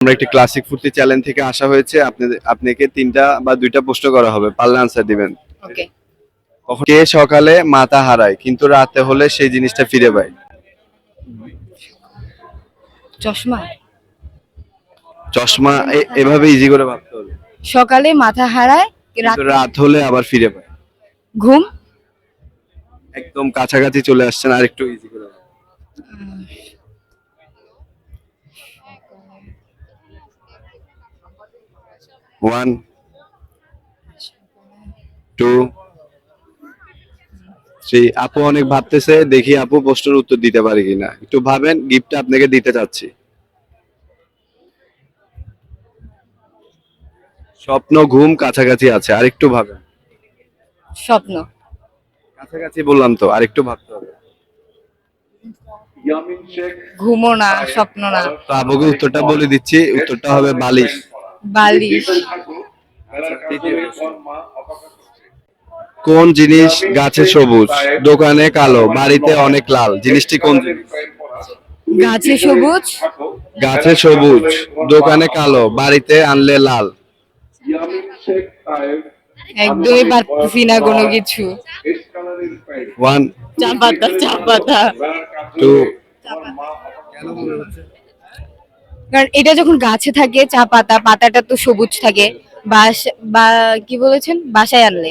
আমরা একটি ক্লাসিক ফুর্তি চ্যালেঞ্জ থেকে আসা হয়েছে। আপনি আপনাকে তিনটা বা দুইটা প্রশ্ন করা হবে। পারলে আনসার দিবেন। ওকে কে সকালে মাথা হারায়? কিন্তু রাতে হলে সেই জিনিসটা ফিরে পায়। চশমা। চশমা এ- এভাবে ইজি করে ভাবতে হবে। সকালে মাথা হারায় রাত কিন্তু রাত হলে আবার ফিরে পায়। ঘুম? একদম কাছাকাছি চলে আসছেন আর একটু ইজি করে ভাবুন। ওয়ান টু থ্রি আপু অনেক ভাবতেছে দেখি আপু প্রশ্নের উত্তর দিতে পারে কিনা। একটু ভাবেন গিফটটা আপনাকে দিতে চাচ্ছি। স্বপ্ন ঘুম কাছাকাছি আছে আর একটু ভাবেন। স্বপ্ন। কাছাকাছি বললাম তো আর একটু ভাবতে হবে। ঘুমো না স্বপ্ন না। তো আপুকে উত্তরটা বলে দিচ্ছি উত্তরটা হবে বালিশ। বালিশ। কোন জিনিস গাছে সবুজ? দোকানে কালো বাড়িতে অনেক লাল। জিনিসটি কোন গাছে সবুজ? গাছে সবুজ। দোকানে কালো বাড়িতে আনলে লাল। একদমই পারতেছি না কোনো কিছু। ওয়ান চা পাতা চা পাতা টু কারণ এটা যখন গাছে থাকে চা পাতা পাতাটা তো সবুজ থাকে বাস বা কি বলেছেন? বাসায় আনলে।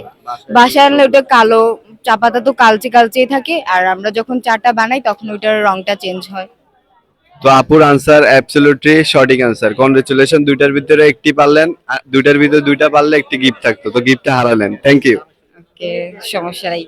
বাসায়। আনলে ওটা কালো চা পাতা তো কালচে কালচেই থাকে আর আমরা যখন চাটা বানাই তখন ওইটার রংটা চেঞ্জ হয়। তো আপুর আনসার অ্যাবসলিউটলি সঠিক আনসার কংগ্রেচুলেশন দুইটার ভিতরে একটি পারলেন দুইটার ভিতরে দুইটা পারলে একটি গিফট থাকতো তো গিফটটা হারালেন। থ্যাংক ইউ ওকে সমস্যা নাই।